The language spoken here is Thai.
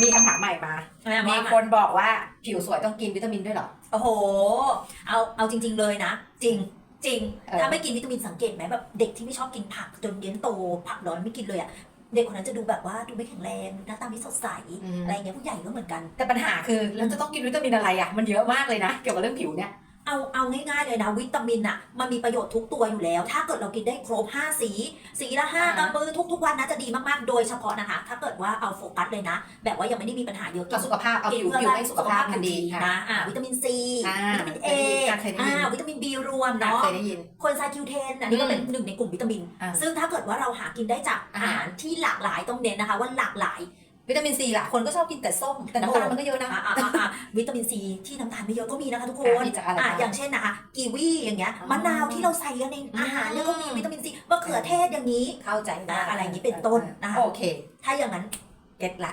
มีคำถามใหม่มามีมีคนบอกว่าผิวสวยต้องกินวิตามินด้วยเหรอ โอ้โห เอาเอาจริง ๆ เลยนะ จริงจริง เออ ถ้าไม่กินวิตามินสังเกตไหมแบบเด็กที่ไม่ชอบกินผักจนเลี้ยงโตผักร้อนไม่กินเลยอะเด็กคนนั้นจะดูแบบว่าดูไม่แข็งแรงหน้าตาไม่สดใสอะไรเงี้ยผู้ใหญ่ก็เหมือนกัน แต่ปัญหาคือเราจะต้องกินวิตามินอะไรอะ มันเยอะมากเลยนะ เกี่ยวกับเรื่องผิวเนี่ย เอาเอาง่ายๆเลยนะวิตามินอะมันมีประโยชน์ทุกตัวอยู่แล้ว ถ้าเกิดเรากินได้ครบ 5 สี สีละห้าอ่า มือทุกๆวันนะจะดีมากๆโดยเฉพาะนะคะ ถ้าเกิดว่าเอาโฟกัสเลยนะ แบบว่ายังไม่ได้มีปัญหาเยอะเอาสุขภาพเอาผิวผิวให้สุขภาพมันดีค่ะนะอ่าวิตามินซีอ่าวิตามินเอเคยได้ยินอ่าวิตามินบีรวมอะเนาะเคยได้ยิน คนไซคิวเทนอันนี้ก็เป็นอืมหนึ่งในกลุ่มวิตามิน อ่าซึ่งถ้าเกิดว่าเราหากินได้จากอ่าอาหารที่หลากหลายต้องเน้นนะคะว่าหลากหลาย วิตามินซีล่ะคนก็ชอบกินแต่ส้มแต่น้ำตาลมันก็เยอะนะอ่าอ่าอ่าอ่าวิตามินซีที่น้ำตาลไม่เยอะก็มีนะคะทุกคนอะมีจากอะไรอ่าบ้างอย่างเช่นนะคะกีวีอย่างเงี้ยอ๋อมะนาวที่เราใส่กันในอาหารเนี่ยก็มีวิตามินซีมะเขือเทศอย่างนี้เข้าใจอะอะไรอย่างนี้เป็นต้นนะคะโอเค ถ้าอย่างนั้นเก็ตละ